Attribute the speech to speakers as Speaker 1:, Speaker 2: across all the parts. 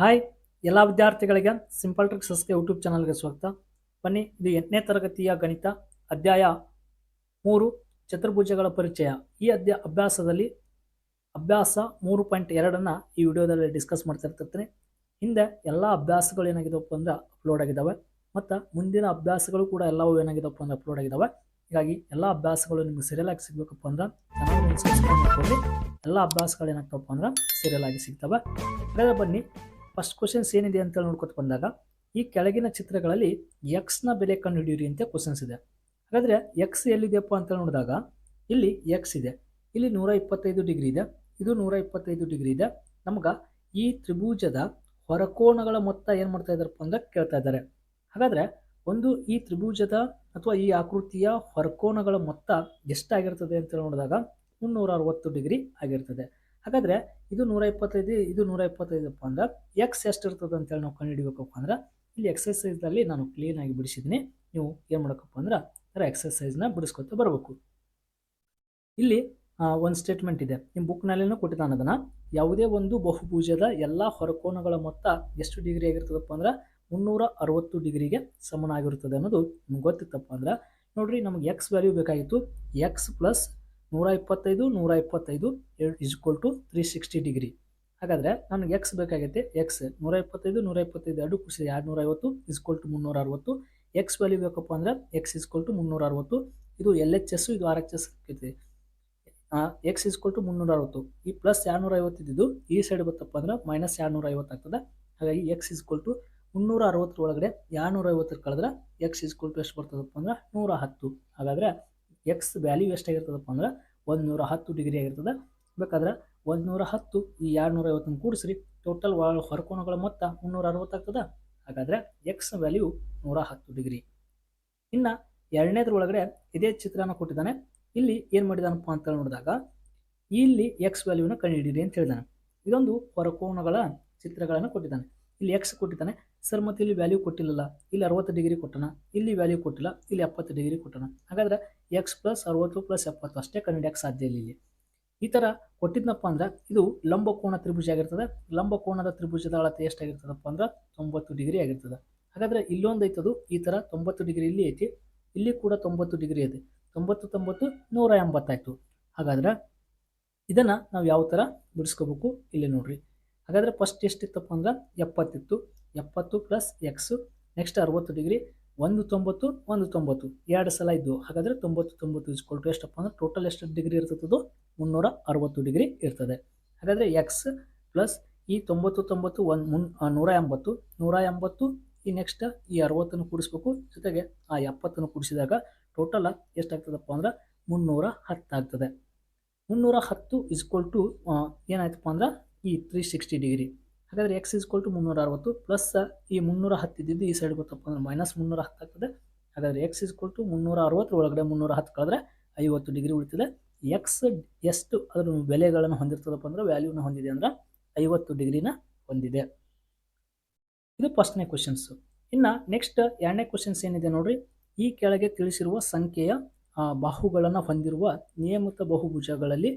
Speaker 1: Hi, ಎಲ್ಲ ವಿದ್ಯಾರ್ಥಿಗಳಿಗೆ simple ಟ್ರಿಕ್ಸಸ್ಗೆ YouTube ಚಾನಲ್ಗೆ ಸ್ವಾಗತ. ಬನ್ನಿ, ಇದು ಎಂಟನೇ ತರಗತಿಯ ಗಣಿತ ಅಧ್ಯಾಯ ಮೂರು, ಚತುರ್ಭುಜಗಳ ಪರಿಚಯ. ಈ ಅಧ್ಯ, ಅಭ್ಯಾಸದಲ್ಲಿ ಅಭ್ಯಾಸ ಮೂರು ಪಾಯಿಂಟ್ ಎರಡನ್ನು ಈ ವಿಡಿಯೋದಲ್ಲಿ ಡಿಸ್ಕಸ್ ಮಾಡ್ತಾ ಇರ್ತಿರ್ತೀನಿ ಹಿಂದೆ ಎಲ್ಲ ಅಭ್ಯಾಸಗಳು ಏನಾಗಿದವಪ್ಪ ಅಂದ್ರೆ ಅಪ್ಲೋಡ್ ಆಗಿದ್ದಾವೆ ಮತ್ತು ಮುಂದಿನ ಅಭ್ಯಾಸಗಳು ಕೂಡ ಎಲ್ಲವೂ ಏನಾಗಿದ್ದಪ್ಪ ಅಂದ್ರೆ ಅಪ್ಲೋಡ್ ಆಗಿದ್ದಾವೆ ಹೀಗಾಗಿ ಎಲ್ಲ ಅಭ್ಯಾಸಗಳು ನಿಮಗೆ ಸೀರಿಯಲ್ ಆಗಿ ಸಿಗಬೇಕಪ್ಪ ಅಂದ್ರೆ ಚೆನ್ನಾಗಿ ಸಬ್ಸ್ಕ್ರೈಬ್ ಮಾಡ್ಕೊಳ್ಳಿ. ಎಲ್ಲ ಅಭ್ಯಾಸಗಳು ಏನಾಗ್ತವಪ್ಪ ಅಂದ್ರೆ ಸೀರಿಯಲ್ ಆಗಿ ಸಿಗ್ತವೆ. ಬನ್ನಿ. ಫಸ್ಟ್ ಕ್ವಶನ್ಸ್ ಏನಿದೆ ಅಂತ ನೋಡ್ಕೊತ ಬಂದಾಗ, ಈ ಕೆಳಗಿನ ಚಿತ್ರಗಳಲ್ಲಿ ಎಕ್ಸ್ನ ಬೆಲೆ ಕಂಡುಹಿಡಿಯಿರಿ ಅಂತ ಕ್ವಶನ್ಸ್ ಇದೆ. ಹಾಗಾದರೆ ಎಕ್ಸ್ ಎಲ್ಲಿದೆಯಪ್ಪ ಅಂತ ನೋಡಿದಾಗ, ಇಲ್ಲಿ ಎಕ್ಸ್ ಇದೆ. ಇಲ್ಲಿ ನೂರ ಇಪ್ಪತ್ತೈದು ಡಿಗ್ರಿ ಇದೆ. ಇದು ನೂರ ಇಪ್ಪತ್ತೈದು ಡಿಗ್ರಿ ಇದೆ. ನಮ್ಗೆ ಈ ತ್ರಿಭುಜದ ಹೊರಕೋಣಗಳ ಮೊತ್ತ ಏನು ಮಾಡ್ತಾ ಇದ್ದಾರಪ್ಪ ಅಂತ ಕೇಳ್ತಾ ಇದ್ದಾರೆ. ಹಾಗಾದ್ರೆ ಒಂದು ಈ ತ್ರಿಭುಜದ ಅಥವಾ ಈ ಆಕೃತಿಯ ಹೊರಕೋಣಗಳ ಮೊತ್ತ ಎಷ್ಟಾಗಿರ್ತದೆ ಅಂತ ನೋಡಿದಾಗ ಮುನ್ನೂರ ಅರವತ್ತು ಡಿಗ್ರಿ ಆಗಿರ್ತದೆ. ಹಾಗಾದ್ರೆ ಇದು ನೂರ ಇಪ್ಪತ್ತೈದು ಇದು ನೂರ ಇಪ್ಪತ್ತೈದಪ್ಪ ಅಂದ್ರೆ ಎಕ್ಸ್ ಎಷ್ಟು ಇರ್ತದೆ ಅಂತೇಳಿ ನಾವು ಕಂಡುಹಿಡಿಬೇಕಪ್ಪ ಅಂದ್ರೆ ಇಲ್ಲಿ ಎಕ್ಸಸೈಸ್ದಲ್ಲಿ ನಾನು ಕ್ಲೀನಾಗಿ ಬಿಡಿಸಿದ್ದೀನಿ. ನೀವು ಏನು ಮಾಡಬೇಕಪ್ಪ ಅಂದ್ರೆ ಅದರ ಎಕ್ಸಸೈಸ್ನ ಬಿಡಿಸ್ಕೊತ ಬರಬೇಕು. ಇಲ್ಲಿ ಒಂದು ಸ್ಟೇಟ್ಮೆಂಟ್ ಇದೆ. ನಿಮ್ಮ ಬುಕ್ನಲ್ಲಿನೂ ಕೊಟ್ಟಿದ್ದಾನೆ ಅದನ್ನು. ಯಾವುದೇ ಒಂದು ಬಹುಭುಜದ ಎಲ್ಲ ಹೊರಕೋನಗಳ ಮೊತ್ತ ಎಷ್ಟು ಡಿಗ್ರಿ ಆಗಿರ್ತದಪ್ಪ ಅಂದ್ರೆ ಮುನ್ನೂರ ಅರವತ್ತು ಡಿಗ್ರಿಗೆ ಸಮನಾಗಿರುತ್ತದೆ ಅನ್ನೋದು ನಿಮ್ಗೆ ಗೊತ್ತಿತ್ತಪ್ಪ ಅಂದ್ರೆ ನೋಡ್ರಿ ನಮಗೆ ಎಕ್ಸ್ ವ್ಯಾಲ್ಯೂ ಬೇಕಾಗಿತ್ತು. ಎಕ್ಸ್ ಪ್ಲಸ್ ನೂರ ಇಪ್ಪತ್ತೈದು ನೂರ ಇಪ್ಪತ್ತೈದು is equal to three sixty degree ಹಾಗಾದರೆ ನನಗೆ ಎಕ್ಸ್ ಬೇಕಾಗೈತೆ. ಎಕ್ಸ್ ನೂರ ಇಪ್ಪತ್ತೈದು ನೂರ ಇಪ್ಪತ್ತೈದು ಎರಡು ಖುಷಿ ಎರಡು ನೂರ ಐವತ್ತು ಇಸ್ಕೊಲ್ ಟು ಮುನ್ನೂರ ಅರವತ್ತು ಎಕ್ಸ್ ವ್ಯಾಲ್ಯೂ ಬೇಕಪ್ಪ ಅಂದ್ರೆ ಎಕ್ಸ್ ಇಸ್ಕೊಲ್ ಟು ಮುನ್ನೂರ ಅರವತ್ತು ಇದು ಎಲ್ ಎಚ್ ಎಸ್ ಇದು ಆರ್ ಎಚ್ ಎಸ್ ಐತಿ ಎಕ್ಸ್ ಇಸ್ಕೊಲ್ ಟು ಮುನ್ನೂರ ಅರವತ್ತು ಈ ಪ್ಲಸ್ ಎರಡುನೂರ ಐವತ್ತಿದ್ದು ಈ ಸೈಡ್ ಬತ್ತಪ್ಪ ಅಂದ್ರೆ ಮೈನಸ್ ಎರಡುನೂರ ಐವತ್ತು ಆಗ್ತದೆ. ಹಾಗಾಗಿ ಎಕ್ಸ್ ಇಸ್ಕೊಲ್ ಟು ಮುನ್ನೂರ ಅರವತ್ತರ ಒಳಗಡೆ ಎರಡುನೂರ ಐವತ್ತರ ಕಳೆದ್ರೆ ಎಕ್ಸ್ ಇಸ್ಕೊಲ್ ಟು ಎಷ್ಟು ಬರ್ತದಪ್ಪ ಅಂದ್ರೆ ನೂರ ಹತ್ತು ಹಾಗಾದರೆ ಎಕ್ಸ್ ವ್ಯಾಲ್ಯೂ ಎಷ್ಟಾಗಿರ್ತದಪ್ಪ ಅಂದ್ರೆ ಒಂದು ನೂರ ಹತ್ತು ಡಿಗ್ರಿ ಆಗಿರ್ತದೆ. ಬೇಕಾದ್ರೆ ಒಂದು ನೂರ ಹತ್ತು ಈ ಎರಡು ನೂರ ಐವತ್ತನ್ನು ಕೂಡಿಸ್ರಿ ಟೋಟಲ್ ಹೊರಕೋನಗಳ ಮೊತ್ತ ಮುನ್ನೂರ ಅರವತ್ತಾಗ್ತದೆ ಹಾಗಾದರೆ ಎಕ್ಸ್ ವ್ಯಾಲ್ಯೂ ನೂರ ಹತ್ತು ಡಿಗ್ರಿ ಇನ್ನು ಎರಡನೇದ್ರ ಒಳಗಡೆ ಇದೇ ಚಿತ್ರನ ಕೊಟ್ಟಿದ್ದಾನೆ. ಇಲ್ಲಿ ಏನು ಮಾಡಿದಾನಪ್ಪ ಅಂತ ನೋಡಿದಾಗ ಇಲ್ಲಿ ಎಕ್ಸ್ ವ್ಯಾಲ್ಯೂನ ಕಂಡುಹಿಡಿಯಿರಿ ಅಂತ ಹೇಳಿದಾನೆ. ಇದೊಂದು ಹೊರಕೋನಗಳ ಚಿತ್ರಗಳನ್ನು ಕೊಟ್ಟಿದ್ದಾನೆ. ಇಲ್ಲಿ ಎಕ್ಸ್ ಕೊಟ್ಟಿದ್ದಾನೆ. ಸರ್, ಮತ್ತೆ ಇಲ್ಲಿ ವ್ಯಾಲ್ಯೂ ಕೊಟ್ಟಿಲ್ಲಲ್ಲ, ಇಲ್ಲಿ ಅರವತ್ತು ಡಿಗ್ರಿ ಕೊಟ್ಟಣ ಇಲ್ಲಿ ವ್ಯಾಲ್ಯೂ ಕೊಟ್ಟಿಲ್ಲ, ಇಲ್ಲಿ ಎಪ್ಪತ್ತು ಡಿಗ್ರಿ ಕೊಟ್ಟಣ ಹಾಗಾದ್ರೆ ಎಕ್ಸ್ ಪ್ಲಸ್ ಅರವತ್ತು ಪ್ಲಸ್ ಎಪ್ಪತ್ತು ಅಷ್ಟೇ ಕಂಡಿಡಿಯಕ್ಕೆ ಸಾಧ್ಯ ಇಲ್ಲ ಇಲ್ಲಿ. ಈ ಥರ ಕೊಟ್ಟಿದ್ನಪ್ಪ ಅಂದ್ರೆ ಇದು ಲಂಬಕೋಣ ತ್ರಿಭುಜ ಆಗಿರ್ತದೆ. ಲಂಬಕೋಣದ ತ್ರಿಭುಜದ ಅಳತೆ ಎಷ್ಟಾಗಿರ್ತದಪ್ಪ ಅಂದ್ರೆ ತೊಂಬತ್ತು ಡಿಗ್ರಿ ಆಗಿರ್ತದೆ. ಹಾಗಾದ್ರೆ ಇಲ್ಲೊಂದು ಐತದು, ಈ ಥರ ತೊಂಬತ್ತು ಡಿಗ್ರಿ ಇಲ್ಲಿ ಐತಿ, ಇಲ್ಲಿ ಕೂಡ ತೊಂಬತ್ತು ಡಿಗ್ರಿ ಐತಿ. ತೊಂಬತ್ತು ತೊಂಬತ್ತು ನೂರ ಎಂಬತ್ತಾಯ್ತು. ಹಾಗಾದ್ರೆ ಇದನ್ನು ನಾವು ಯಾವ ಥರ ಬಿಡಿಸ್ಕೋಬೇಕು ಇಲ್ಲಿ ನೋಡ್ರಿ. ಹಾಗಾದರೆ ಫಸ್ಟ್ ಎಷ್ಟಿತ್ತಪ್ಪ ಅಂದ್ರೆ ಎಪ್ಪತ್ತಿತ್ತು. ಎಪ್ಪತ್ತು ಪ್ಲಸ್ ಎಕ್ಸು ನೆಕ್ಸ್ಟ್ ಅರವತ್ತು ಡಿಗ್ರಿ ಒಂದು ತೊಂಬತ್ತು ಒಂದು ತೊಂಬತ್ತು. ಎರಡು ಸಲ ಇದ್ದು, ಹಾಗಾದರೆ ತೊಂಬತ್ತು ತೊಂಬತ್ತು ಇಸ್ಕೊಳ್ಟು ಎಷ್ಟಪ್ಪ ಅಂದರೆ ಟೋಟಲ್ ಎಷ್ಟು ಡಿಗ್ರಿ ಇರ್ತದೋ ಮುನ್ನೂರ ಅರವತ್ತು ಡಿಗ್ರಿ ಇರ್ತದೆ. ಹಾಗಾದರೆ ಎಕ್ಸ್ ಪ್ಲಸ್ ಈ ತೊಂಬತ್ತು ತೊಂಬತ್ತು ಒಂದು ಮುನ್ ನೂರ ಎಂಬತ್ತು ನೂರ ಎಂಬತ್ತು, ಈ ನೆಕ್ಸ್ಟ್ ಈ ಅರವತ್ತನ್ನು ಕೂಡಿಸ್ಬೇಕು. ಜೊತೆಗೆ ಆ ಎಪ್ಪತ್ತನ್ನು ಕೂಡಿಸಿದಾಗ ಟೋಟಲ್ ಎಷ್ಟಾಗ್ತದಪ್ಪ ಅಂದ್ರೆ ಮುನ್ನೂರ ಹತ್ತು ಆಗ್ತದೆ. ಮುನ್ನೂರ ಹತ್ತು ಇಸ್ಕೊಲ್ ಟು ಏನಾಯ್ತಪ್ಪ ಅಂದ್ರೆ ಈ ತ್ರೀ ಸಿಕ್ಸ್ಟಿ ಡಿಗ್ರಿ ಹಾಗಾದರೆ ಎಕ್ಸ್ ಇಸ್ಕೊಲ್ ಟು ಮುನ್ನೂರ ಅರವತ್ತು ಪ್ಲಸ್ ಈ ಮುನ್ನೂರ ಹತ್ತಿದ್ದು ಈ ಸೈಡ್ ಗೊತ್ತಪ್ಪ ಅಂದ್ರೆ ಮೈನಸ್ ಮುನ್ನೂರ ಹತ್ತು ಆಗ್ತದೆ ಹಾಗಾದರೆ ಎಕ್ಸ್ ಇಸ್ಕೊಲ್ ಟು ಮುನ್ನೂರ ಅರವತ್ತರ ಒಳಗಡೆ ಮುನ್ನೂರ ಹತ್ತು ಕಳೆದ್ರೆ ಐವತ್ತು ಡಿಗ್ರಿ ಉಳಿತದೆ. ಎಕ್ಸ್ ಎಷ್ಟು ಅದರ ಬೆಲೆಗಳನ್ನು ಹೊಂದಿರ್ತದಪ್ಪ ಅಂದ್ರೆ ವ್ಯಾಲ್ಯೂನ ಹೊಂದಿದೆ ಅಂದ್ರೆ ಐವತ್ತು ಡಿಗ್ರಿನ ಹೊಂದಿದೆ. ಇದು ಫಸ್ಟ್ನೇ ಕ್ವಶನ್ಸು ಇನ್ನು ನೆಕ್ಸ್ಟ್ ಎರಡನೇ ಕ್ವಶನ್ಸ್ ಏನಿದೆ ನೋಡ್ರಿ? ಈ ಕೆಳಗೆ ತಿಳಿಸಿರುವ ಸಂಖ್ಯೆಯ ಬಾಹುಗಳನ್ನು ಹೊಂದಿರುವ ನಿಯಮಿತ ಬಹುಭುಜಗಳಲ್ಲಿ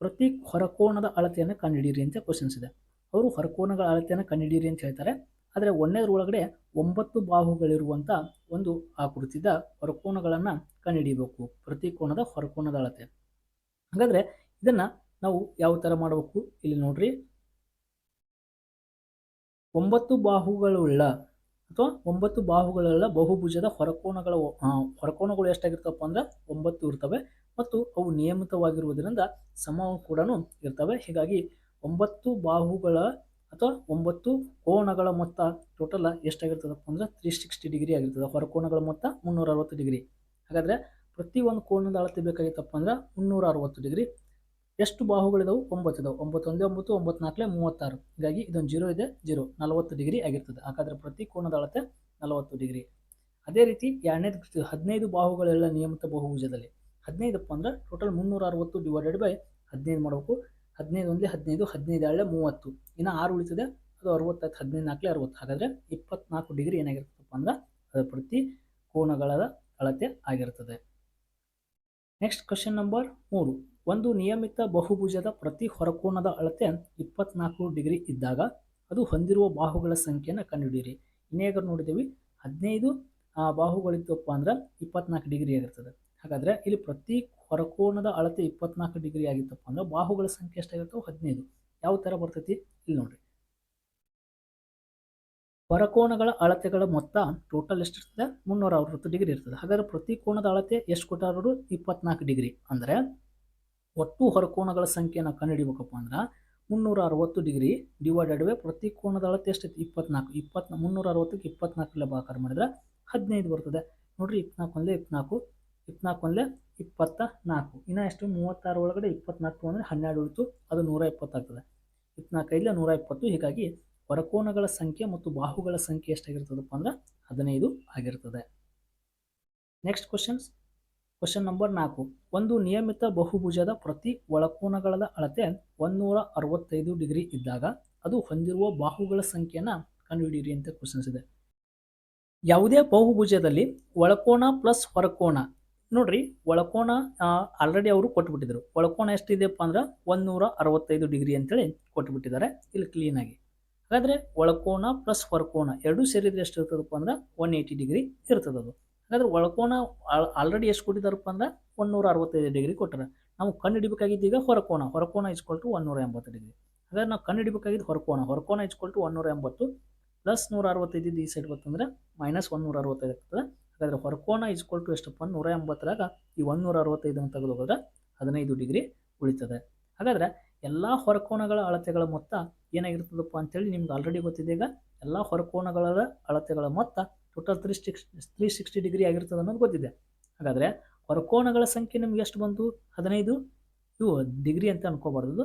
Speaker 1: ಪ್ರತಿ ಹೊರಕೋಣದ ಅಳತೆಯನ್ನು ಕಂಡುಹಿಡಿಯಿರಿ ಅಂತ ಕ್ವಶನ್ಸ್ ಇದೆ. ಅವರು ಹೊರಕೋನಗಳ ಅಳತೆಯನ್ನು ಕಂಡುಹಿಡಿಯಿರಿ ಅಂತ ಹೇಳ್ತಾರೆ. ಆದರೆ ಒಂದನೇದ್ರ ಒಳಗಡೆ ಒಂಬತ್ತು ಬಾಹುಗಳಿರುವಂಥ ಒಂದು ಆಕೃತಿದ ಹೊರಕೋನಗಳನ್ನು ಕಂಡುಹಿಡಿಯಬೇಕು ಪ್ರತಿ ಕೋಣದ ಹೊರಕೋನದ ಅಳತೆ. ಹಾಗಾದರೆ ಇದನ್ನು ನಾವು ಯಾವ ಥರ ಮಾಡಬೇಕು ಇಲ್ಲಿ ನೋಡ್ರಿ. ಒಂಬತ್ತು ಬಾಹುಗಳುಳ್ಳ ಅಥವಾ ಒಂಬತ್ತು ಬಾಹುಗಳುಳ್ಳ ಬಹುಭುಜದ ಹೊರಕೋನಗಳ ಹೊರಕೋನಗಳು ಎಷ್ಟಾಗಿರ್ತವಪ್ಪ ಅಂದ್ರೆ ಒಂಬತ್ತು ಇರ್ತವೆ. ಮತ್ತು ಅವು ನಿಯಮಿತವಾಗಿರುವುದರಿಂದ ಸಮವು ಕೂಡ ಇರ್ತವೆ. ಹೀಗಾಗಿ ಒಂಬತ್ತು ಬಾಹುಗಳ ಅಥವಾ ಒಂಬತ್ತು ಕೋಣಗಳ ಮೊತ್ತ ಟೋಟಲ್ ಎಷ್ಟಾಗಿರ್ತದಪ್ಪ ಅಂದ್ರೆ ತ್ರೀ ಸಿಕ್ಸ್ಟಿ ಡಿಗ್ರಿ ಆಗಿರ್ತದೆ. ಹೊರಕೋನಗಳ ಮೊತ್ತ ಮುನ್ನೂರ ಅರವತ್ತು ಡಿಗ್ರಿ ಹಾಗಾದರೆ ಪ್ರತಿ ಒಂದು ಕೋಣದ ಅಳತೆ ಬೇಕಾಗಿತ್ತಪ್ಪ ಅಂದ್ರೆ ಮುನ್ನೂರ ಅರವತ್ತು ಡಿಗ್ರಿ ಎಷ್ಟು ಬಾಹುಗಳಿದಾವೆ? ಒಂಬತ್ತು ಇದಾವೆ. ಒಂಬತ್ತು ಒಂದೇ ಒಂಬತ್ತು ಒಂಬತ್ತು ನಾಲ್ಕಲೇ ಮೂವತ್ತಾರು. ಹೀಗಾಗಿ ಇದೊಂದು ಜೀರೋ ಇದೆ ಜೀರೋ ನಲವತ್ತು ಡಿಗ್ರಿ ಆಗಿರ್ತದೆ. ಹಾಗಾದರೆ ಪ್ರತಿ ಕೋಣದ ಅಳತೆ ನಲವತ್ತು ಡಿಗ್ರಿ ಅದೇ ರೀತಿ ಎರಡನೇದು ಹದಿನೈದು ಬಾಹುಗಳೆಲ್ಲ ನಿಯಮಿತ ಬಹುಭುಜದಲ್ಲಿ. ಹದಿನೈದಪ್ಪ ಅಂದ್ರೆ ಟೋಟಲ್ ಮುನ್ನೂರ ಅರವತ್ತು ಡಿವೈಡೆಡ್ ಬೈ ಹದಿನೈದು ಮಾಡಬೇಕು. ಹದಿನೈದು ಒಂದೇ ಹದಿನೈದು ಹದಿನೈದು ಎರಡೇ ಮೂವತ್ತು. ಇನ್ನು ಆರು ಉಳಿತದೆ ಅದು ಅರವತ್ತಾಯ್ತು ಹದಿನೈದು ನಾಲ್ಕಲೇ ಅರವತ್ತು. ಹಾಗಾದರೆ ಇಪ್ಪತ್ನಾಲ್ಕು ಡಿಗ್ರಿ ಏನಾಗಿರ್ತದಪ್ಪ ಅಂದ್ರೆ ಅದು ಪ್ರತಿ ಕೋನಗಳ ಅಳತೆ ಆಗಿರ್ತದೆ. ನೆಕ್ಸ್ಟ್ ಕ್ವಶನ್ ನಂಬರ್ ಮೂರು. ಒಂದು ನಿಯಮಿತ ಬಹುಭುಜದ ಪ್ರತಿ ಹೊರಕೋನದ ಅಳತೆ ಇಪ್ಪತ್ನಾಲ್ಕು ಡಿಗ್ರಿ ಇದ್ದಾಗ ಅದು ಹೊಂದಿರುವ ಬಾಹುಗಳ ಸಂಖ್ಯೆಯನ್ನು ಕಂಡುಹಿಡಿಯಿರಿ. ಇನ್ನೇಗ ನೋಡಿದ್ದೀವಿ. ಹದಿನೈದು ಆ, ಬಾಹುಗಳಿದ್ದಪ್ಪ ಅಂದ್ರೆ ಇಪ್ಪತ್ನಾಲ್ಕು ಡಿಗ್ರಿ ಆಗಿರ್ತದೆ. ಹಾಗಾದ್ರೆ ಇಲ್ಲಿ ಪ್ರತಿ ಹೊರಕೋಣದ ಅಳತೆ ಇಪ್ಪತ್ನಾಲ್ಕು ಡಿಗ್ರಿ ಆಗಿತ್ತಪ್ಪ ಅಂದ್ರೆ ಬಾಹುಗಳ ಸಂಖ್ಯೆ ಎಷ್ಟಾಗಿರ್ತವೆ ಹದಿನೈದು. ಯಾವ ಥರ ಬರ್ತೈತಿ? ಇಲ್ಲಿ ನೋಡ್ರಿ. ಹೊರಕೋಣಗಳ ಅಳತೆಗಳ ಮೊತ್ತ ಟೋಟಲ್ ಎಷ್ಟಿರ್ತದೆ? ಮುನ್ನೂರ ಅರವತ್ತು ಡಿಗ್ರಿ ಇರ್ತದೆ. ಹಾಗಾದ್ರೆ ಪ್ರತಿ ಕೋಣದ ಅಳತೆ ಎಷ್ಟು ಕೊಟ್ಟಾರು ಇಪ್ಪತ್ನಾಲ್ಕು ಡಿಗ್ರಿ. ಅಂದರೆ ಒಟ್ಟು ಹೊರಕೋನಗಳ ಸಂಖ್ಯೆಯನ್ನು ಕಂಡುಹಿಡಿಬೇಕಪ್ಪ ಅಂದ್ರೆ ಮುನ್ನೂರ ಅರವತ್ತು ಡಿಗ್ರಿ ಡಿವೈಡೆಡ್ ಬೈ ಪ್ರತಿ ಕೋಣದ ಅಳತೆ ಎಷ್ಟೈತಿ ಇಪ್ಪತ್ನಾಲ್ಕು. ಇಪ್ಪತ್ ಮುನ್ನೂರ ಅರವತ್ತಕ್ಕೆ ಇಪ್ಪತ್ನಾಲ್ಕಲ್ಲೇ ಬಾಕಾರ ಮಾಡಿದ್ರೆ ಹದಿನೈದು ಬರ್ತದೆ. ನೋಡ್ರಿ ಇಪ್ಪತ್ನಾಲ್ಕು ಒಂದೇ ಇಪ್ಪತ್ನಾಲ್ಕು. ಇಪ್ಪತ್ನಾಲ್ಕು ಒಂದೇ ಇಪ್ಪತ್ತ ನಾಲ್ಕು ಇನ್ನು ಎಷ್ಟು? ಮೂವತ್ತಾರು ಒಳಗಡೆ ಇಪ್ಪತ್ನಾಲ್ಕು ಅಂದರೆ ಹನ್ನೆರಡು ಉಳಿತು. ಅದು ನೂರ ಇಪ್ಪತ್ತಾಗ್ತದೆ ಇಪ್ಪತ್ನಾಲ್ಕೈದಲೆ ನೂರ ಇಪ್ಪತ್ತು ಹೀಗಾಗಿ ಹೊರಕೋನಗಳ ಸಂಖ್ಯೆ ಮತ್ತು ಬಾಹುಗಳ ಸಂಖ್ಯೆ ಎಷ್ಟಾಗಿರ್ತದಪ್ಪ ಅಂದ್ರೆ ಹದಿನೈದು ಆಗಿರ್ತದೆ. ನೆಕ್ಸ್ಟ್ ಕ್ವಶನ್ಸ್ ಕ್ವಶನ್ ನಂಬರ್ ನಾಲ್ಕು. ಒಂದು ನಿಯಮಿತ ಬಹುಭುಜದ ಪ್ರತಿ ಒಳಕೋನಗಳ ಅಳತೆ ಒಂದೂರ ಅರವತ್ತೈದು ಡಿಗ್ರಿ ಇದ್ದಾಗ ಅದು ಹೊಂದಿರುವ ಬಾಹುಗಳ ಸಂಖ್ಯೆಯನ್ನು ಕಂಡುಹಿಡಿಯಿರಿ ಅಂತ ಕ್ವಶನ್ಸ್ ಇದೆ. ಯಾವುದೇ ಬಹುಭುಜದಲ್ಲಿ ಒಳಕೋನ ಪ್ಲಸ್ ಹೊರಕೋನ ನೋಡ್ರಿ ಒಳಕೋಣ ಆಲ್ರೆಡಿ ಅವರು ಕೊಟ್ಬಿಟ್ಟಿದ್ರು. ಒಳಕೋಣ ಎಷ್ಟಿದೆಯಪ್ಪ ಅಂದ್ರೆ ಒಂದೂರ ಅರವತ್ತೈದು ಡಿಗ್ರಿ ಅಂತೇಳಿ ಕೊಟ್ಬಿಟ್ಟಿದ್ದಾರೆ ಇಲ್ಲಿ ಕ್ಲೀನಾಗಿ ಹಾಗಾದ್ರೆ ಒಳಕೋಣ ಪ್ಲಸ್ ಹೊರಕೋಣ ಎರಡೂ ಸೇರಿದ್ರೆ ಎಷ್ಟು ಇರ್ತದಪ್ಪ ಅಂದ್ರೆ ಒನ್ ಏಯ್ಟಿ ಡಿಗ್ರಿ ಇರ್ತದೆ ಅದು. ಹಾಗಾದ್ರೆ ಒಳಕೋಣ ಆಲ್ರೆಡಿ ಎಷ್ಟು ಕೊಟ್ಟಿದ್ದಾರಪ್ಪ ಅಂದ್ರೆ ಒನ್ನೂರ ಅರವತ್ತೈದು ಡಿಗ್ರಿ ಕೊಟ್ಟರೆ. ನಾವು ಕಂಡು ಹಿಡಿಬೇಕಾಗಿದ್ದು ಈಗ ಹೊರಕೋಣ ಹೊರಕೋನ ಇಸ್ಕೊಲ್ಟು ಒಂದೂರ ಎಂಬತ್ತು ಡಿಗ್ರಿ. ಹಾಗಾದ್ರೆ ನಾವು ಕಂಡು ಹಿಡಿಬೇಕಾಗಿದ್ದು ಹೊರಕೋಣ ಹೊರಕೋಣ ಇಸ್ಕೊಳ್ತು ಒನ್ನೂರ ಎಂಬತ್ತು ಪ್ಲಸ್ ನೂರ ಅರವತ್ತೈದು ಈ ಸೈಡ್ ಬಂತಂದ್ರೆ ಮೈನಸ್ ಒನ್ನೂರ ಅರವತ್ತೈದು ಆಗ್ತದೆ. ಹಾಗಾದ್ರೆ ಹೊರಕೋನ ಇಸ್ಕೊಲ್ಟು ಎಷ್ಟಪ್ಪ ನೂರ ಎಂಬತ್ತರಾಗ ಈ ಒಂದೂರ ಅರವತ್ತೈದನ್ನು ತೆಗೆದು ಹೋದ್ರೆ ಹದಿನೈದು ಡಿಗ್ರಿ ಉಳಿತದೆ. ಹಾಗಾದ್ರೆ ಎಲ್ಲ ಹೊರಕೋನಗಳ ಅಳತೆಗಳ ಮೊತ್ತ ಏನಾಗಿರ್ತದಪ್ಪ ಅಂತೇಳಿ ನಿಮ್ಗೆ ಆಲ್ರೆಡಿ ಗೊತ್ತಿದೆ. ಈಗ ಎಲ್ಲ ಹೊರಕೋನಗಳ ಅಳತೆಗಳ ಮೊತ್ತ total three six three sixty degree ಆಗಿರ್ತದೆ ಅನ್ನೋದು ಗೊತ್ತಿದೆ. ಹಾಗಾದರೆ ಹೊರಕೋನಗಳ ಸಂಖ್ಯೆ ನಿಮ್ಗೆ ಎಷ್ಟು ಬಂತು ಹದಿನೈದು? ಇವು ಡಿಗ್ರಿ ಅಂತ ಅನ್ಕೋಬಾರ್ದು.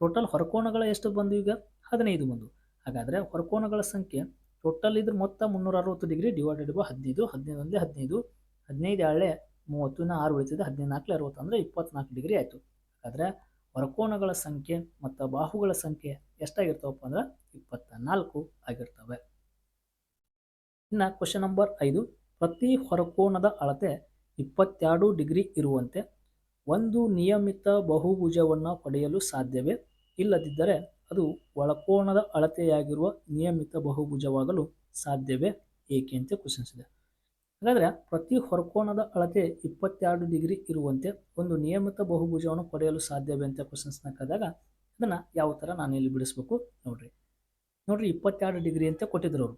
Speaker 1: ಟೋಟಲ್ ಹೊರಕೋನಗಳ ಎಷ್ಟು ಬಂದು ಈಗ? ಹದಿನೈದು ಬಂದು. ಹಾಗಾದರೆ ಹೊರಕೋನಗಳ ಸಂಖ್ಯೆ ಟೋಟಲ್ ಇದ್ರ ಮೊತ್ತ ಮುನ್ನೂರ ಅರವತ್ತು ಡಿಗ್ರಿ ಡಿವೈಡೆಡ್ ಬೈ ಹದಿನೈದು ಹದಿನೈದು ಹದಿನೈದು ಹದಿನೈದು ಹಳೆ ಮೂವತ್ತು ಆರು ಉಳಿತಿದೆ ಹದಿನೈದು ಅರವತ್ತು ಅಂದರೆ ಇಪ್ಪತ್ನಾಲ್ಕು ಡಿಗ್ರಿ ಆಯಿತು. ಹಾಗಾದರೆ ವರಕೋಣಗಳ ಸಂಖ್ಯೆ ಮತ್ತು ಬಾಹುಗಳ ಸಂಖ್ಯೆ ಎಷ್ಟಾಗಿರ್ತಾವಪ್ಪ ಅಂದ್ರೆ ಇಪ್ಪತ್ತ ನಾಲ್ಕು ಆಗಿರ್ತವೆ. ಇನ್ನು ಕ್ವಶನ್ ನಂಬರ್ ಐದು, ಪ್ರತಿ ಹೊರಕೋಣದ ಅಳತೆ ಇಪ್ಪತ್ತೆರಡು ಡಿಗ್ರಿ ಇರುವಂತೆ ಒಂದು ನಿಯಮಿತ ಬಹುಭುಜವನ್ನು ಪಡೆಯಲು ಸಾಧ್ಯವೇ? ಇಲ್ಲದಿದ್ದರೆ ಅದು ಒಳಕೋಣದ ಅಳತೆಯಾಗಿರುವ ನಿಯಮಿತ ಬಹುಭುಜವಾಗಲು ಸಾಧ್ಯವೇ ಏಕೆ ಅಂತ ಕ್ವಶನ್ಸ್ ಇದೆ ಹಾಗಾದರೆ ಪ್ರತಿ ಹೊರಕೋಣದ ಅಳತೆ ಇಪ್ಪತ್ತೆರಡು ಡಿಗ್ರಿ ಇರುವಂತೆ ಒಂದು ನಿಯಮಿತ ಬಹುಭುಜವನ್ನು ಪಡೆಯಲು ಸಾಧ್ಯವೇ ಅಂತ ಕ್ವಶನ್ಸ್ನ ಕರೆದಾಗ ಅದನ್ನು ಯಾವ ಥರ ನಾನು ಇಲ್ಲಿ ಬಿಡಿಸ್ಬೇಕು ನೋಡಿರಿ. ನೋಡಿರಿ ಇಪ್ಪತ್ತೆರಡು ಡಿಗ್ರಿ ಅಂತ ಕೊಟ್ಟಿದ್ರು ಅವರು.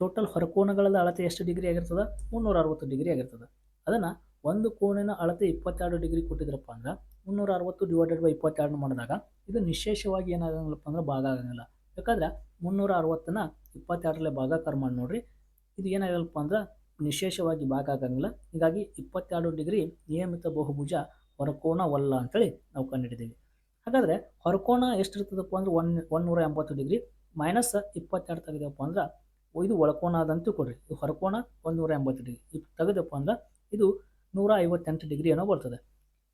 Speaker 1: ಟೋಟಲ್ ಹೊರಕೋನಗಳ ಅಳತೆ ಎಷ್ಟು ಡಿಗ್ರಿ ಆಗಿರ್ತದೆ? ಮುನ್ನೂರ ಅರವತ್ತು ಡಿಗ್ರಿ ಆಗಿರ್ತದೆ. ಅದನ್ನು ಒಂದು ಕೋಣಿನ ಅಳತೆ ಇಪ್ಪತ್ತೆರಡು ಡಿಗ್ರಿ ಕೊಟ್ಟಿದ್ರಪ್ಪ ಅಂದ್ರೆ ಮುನ್ನೂರ ಅರವತ್ತು ಡಿವೈಡೆಡ್ ಬೈ ಇಪ್ಪತ್ತೆರಡು ಮಾಡಿದಾಗ ಇದು ನಿಶೇಷವಾಗಿ ಏನಾಗಂಗಿಲ್ಲಪ್ಪ ಅಂದ್ರೆ ಭಾಗ ಆಗಂಗಿಲ್ಲ. ಯಾಕಂದ್ರೆ ಮುನ್ನೂರ ಅರವತ್ತನ್ನ ಇಪ್ಪತ್ತೆರಡರಲ್ಲೇ ಭಾಗಾಕಾರ ಮಾಡಿ ನೋಡ್ರಿ, ಇದು ಏನಾಗಲ್ಲಪ್ಪ ಅಂದ್ರೆ ನಿಶೇಷವಾಗಿ ಭಾಗ ಆಗಂಗಿಲ್ಲ. ಹೀಗಾಗಿ ಇಪ್ಪತ್ತೆರಡು ಡಿಗ್ರಿ ನಿಯಮಿತ ಬಹುಭುಜ ಹೊರಕೋನವಲ್ಲ ಅಂತೇಳಿ ನಾವು ಕಂಡುಹಿಡಿದೀವಿ. ಹಾಗಾದರೆ ಹೊರಕೋನ ಎಷ್ಟಿರ್ತದಪ್ಪ ಅಂದ್ರೆ ಒನ್ ಒನ್ನೂರ ಎಂಬತ್ತು ಡಿಗ್ರಿ ಮೈನಸ್ ಇಪ್ಪತ್ತೆರಡು ತೆಗೆದಪ್ಪ ಅಂದ್ರೆ ಇದು ಒಳಕೋಣ ಅದಂತೂ ಕೊಡ್ರಿ. ಇದು ಒಂದು ನೂರ ಎಂಬತ್ತು ಡಿಗ್ರಿ. ಇದು ತೆಗೆದಪ್ಪ ಅಂದ್ರೆ ಇದು ನೂರ ಐವತ್ತೆಂಟು ಡಿಗ್ರಿ ಏನೋ ಬರ್ತದೆ.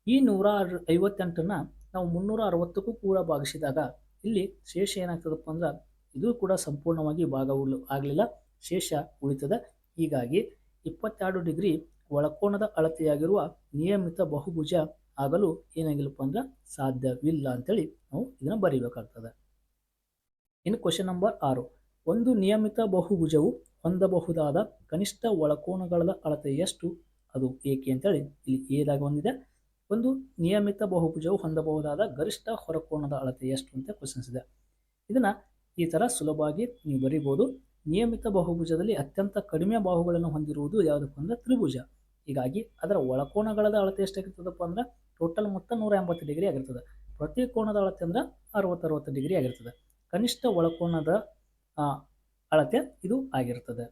Speaker 1: ಈ ನೂರ ಐವತ್ತೆಂಟನ್ನು ನಾವು ಮುನ್ನೂರ ಅರವತ್ತಕ್ಕೂ ಕೂಡ ಭಾಗಿಸಿದಾಗ ಇಲ್ಲಿ ಶೇಷ ಏನಾಗ್ತದಪ್ಪ ಅಂದ್ರೆ ಇದು ಕೂಡ ಸಂಪೂರ್ಣವಾಗಿ ಭಾಗ ಆಗಲಿಲ್ಲ. ಶೇಷ ಉಳಿತದೆ. ಹೀಗಾಗಿ ಇಪ್ಪತ್ತೆರಡು ಡಿಗ್ರಿ ಒಳಕೋಣದ ಅಳತೆಯಾಗಿರುವ ನಿಯಮಿತ ಬಹುಭುಜ ಆಗಲು ಏನಾಗಿಲ್ಲಪ್ಪ ಅಂದ್ರೆ ಸಾಧ್ಯವಿಲ್ಲ ಅಂತೇಳಿ ನಾವು ಇದನ್ನು ಬರೀಬೇಕಾಗ್ತದೆ. ಇನ್ನು ಕ್ವಶನ್ ನಂಬರ್ ಆರು. ಒಂದು ನಿಯಮಿತ ಬಹುಭುಜವು ಹೊಂದಬಹುದಾದ ಕನಿಷ್ಠ ಒಳಕೋಣಗಳ ಅಳತೆ ಎಷ್ಟು? ಅದು ಏಕೆ ಅಂತೇಳಿ ಇಲ್ಲಿ ಏದಾಗಿ ಒಂದಿದೆ ಒಂದು ನಿಯಮಿತ ಬಹುಭುಜವು ಹೊಂದಬಹುದಾದ ಗರಿಷ್ಠ ಹೊರಕೋಣದ ಅಳತೆ ಎಷ್ಟು ಅಂತ ಕ್ವಶನ್ಸ್ ಇದೆ. ಇದನ್ನು ಈ ಥರ ಸುಲಭವಾಗಿ ನೀವು ಬರೀಬೋದು ನಿಯಮಿತ ಬಹುಭುಜದಲ್ಲಿ ಅತ್ಯಂತ ಕಡಿಮೆ ಬಾಹುಗಳನ್ನು ಹೊಂದಿರುವುದು ಯಾವುದಪ್ಪ ಅಂದ್ರೆ ತ್ರಿಭುಜ. ಹೀಗಾಗಿ ಅದರ ಒಳಕೋಣಗಳದ ಅಳತೆ ಎಷ್ಟಾಗಿರ್ತದಪ್ಪ ಅಂದ್ರೆ ಟೋಟಲ್ ಮೊತ್ತ ನೂರ ಎಂಬತ್ತು ಡಿಗ್ರಿ ಆಗಿರ್ತದೆ. ಪ್ರತಿ ಕೋಣದ ಅಳತೆ ಅಂದ್ರೆ ಅರವತ್ತು ಅರವತ್ತು ಡಿಗ್ರಿ ಆಗಿರ್ತದೆ. ಕನಿಷ್ಠ ಒಳಕೋಣದ ಅಳತೆ ಇದು ಆಗಿರ್ತದೆ.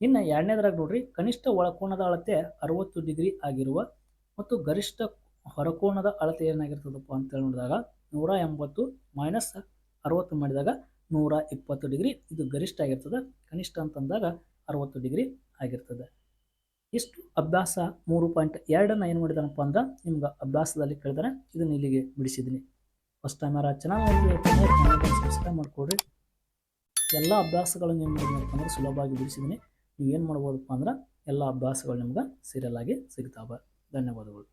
Speaker 1: ಇನ್ನು ಎರಡನೇದ್ರಾಗ ನೋಡ್ರಿ, ಕನಿಷ್ಠ ಒಳಕೋಣದ ಅಳತೆ ಅರವತ್ತು ಡಿಗ್ರಿ ಆಗಿರುವ ಮತ್ತು ಗರಿಷ್ಠ ಹೊರಕೋನದ ಅಳತೆ ಏನಾಗಿರ್ತದಪ್ಪ ಅಂತೇಳಿ ನೋಡಿದಾಗ ನೂರ ಎಂಬತ್ತು ಮೈನಸ್ ಅರವತ್ತು ಮಾಡಿದಾಗ ನೂರ ಇಪ್ಪತ್ತು ಡಿಗ್ರಿ ಇದು ಗರಿಷ್ಠ ಆಗಿರ್ತದೆ. ಕನಿಷ್ಠ ಅಂತಂದಾಗ ಅರವತ್ತು ಡಿಗ್ರಿ ಆಗಿರ್ತದೆ. ಇಷ್ಟು ಅಭ್ಯಾಸ ಮೂರು ಪಾಯಿಂಟ್ ಎರಡನ್ನು ಏನು ಮಾಡಿದಾನಪ್ಪ ಅಂದ್ರೆ ನಿಮ್ಗೆ ಅಭ್ಯಾಸದಲ್ಲಿ ಕೇಳಿದರೆ ಇದನ್ನ ಇಲ್ಲಿಗೆ ಬಿಡಿಸಿದ್ದೀನಿ ಫಸ್ಟ್ ಟೈಮ್ ಯಾರು ಚೆನ್ನಾಗಿ ಸಬ್ಸ್ಕ್ರೈಬ್ ಮಾಡಿಕೊಡ್ರಿ. ಎಲ್ಲ ಅಭ್ಯಾಸಗಳನ್ನು ಏನು ಮಾಡಿದ್ನಪ್ಪ ಅಂದ್ರೆ ಸುಲಭವಾಗಿ ಬಿಡಿಸಿದ್ದೀನಿ ನೀವು ಏನು ಮಾಡ್ಬೋದಪ್ಪ ಅಂದ್ರೆ ಎಲ್ಲ ಅಭ್ಯಾಸಗಳು ನಿಮ್ಗೆ ಸೀರಿಯಲ್ ಆಗಿ ಸಿಗ್ತಾವೆ. ಧನ್ಯವಾದಗಳು.